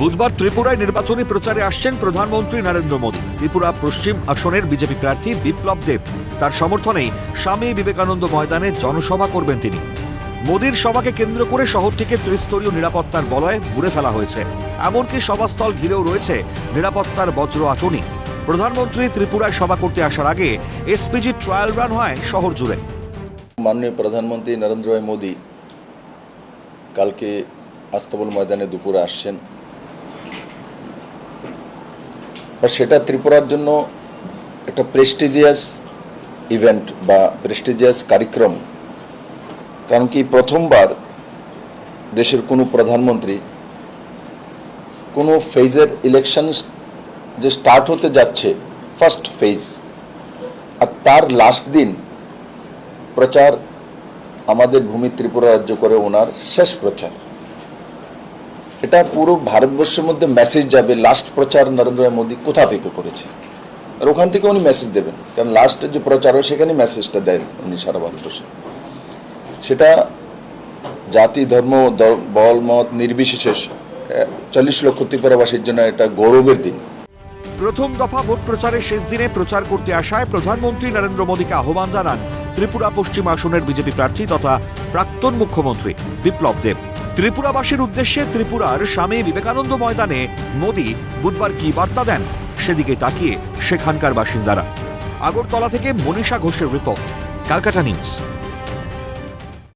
বুধবার ত্রিপুরায় নির্বাচনী প্রচারে আসছেন প্রধানমন্ত্রী নরেন্দ্র মোদী। ত্রিপুরা পশ্চিম আসনের বিজেপি প্রার্থী বিপ্লব দেব। তার সমর্থনেই স্বামী বিবেকানন্দ ময়দানে জনসভা করবেন তিনি। মোদীর সভাকে কেন্দ্র করে শহরটিকে ত্রিস্তরীয় নিরাপত্তার বলয়ে মুড়ে ফেলা হয়েছে। এমনকি সভাস্থল ঘিরেও রয়েছে নিরাপত্তার বজ্র আটনি প্রধানমন্ত্রী ত্রিপুরায় সভা করতে আসার আগে এসপিজি ট্রায়াল রান হয় শহর জুড়ে। মাননীয় প্রধানমন্ত্রী নরেন্দ্র মোদী কালকে আস্তাবল ময়দানে দুপুরে আসছেন। বা সেটা ত্রিপুরার জন্য একটা প্রেস্টিজিয়াস ইভেন্ট বা প্রেস্টিজিয়াস কার্যক্রম কারণ কি প্রথমবার দেশের কোনো প্রধানমন্ত্রী কোনো ফেজের ইলেকশন যে স্টার্ট হতে যাচ্ছে ফার্স্ট ফেজ আর তার লাস্ট দিন প্রচার আমাদের ভূমি ত্রিপুরা রাজ্য করে ওনার শেষ প্রচার। এটা পুরো ভারতবর্ষের মধ্যে মেসেজ যাবে লাস্ট প্রচার নরেন্দ্র মোদী কোথা থেকে করেছে? আর ওখান থেকে উনি মেসেজ দেবেন, কারণ লাস্টের যে প্রচার হয় সেখানে মেসেজটা দেন উনি সারা ভারতবর্ষে। সেটা জাতি, ধর্ম বল, মত নির্বিশেষে চল্লিশ লক্ষ ত্রিপুরাবাসীর জন্য এটা গৌরবের দিন। প্রথম দফা ভোট প্রচারের শেষ দিনে প্রচার করতে আসায় প্রধানমন্ত্রী নরেন্দ্র মোদীকে আহ্বান জানান ত্রিপুরা পশ্চিম আসনের বিজেপি প্রার্থী তথা প্রাক্তন মুখ্যমন্ত্রী বিপ্লব দেব। ত্রিপুরাবাসীর উদ্দেশ্যে ত্রিপুরার স্বামী বিবেকানন্দ ময়দানে মোদী বুধবার কি বার্তা দেন? সেদিকে তাকিয়ে সেখানকার বাসিন্দারা। আগরতলা থেকে মনীষা ঘোষের রিপোর্ট কালকাটা নিউজ।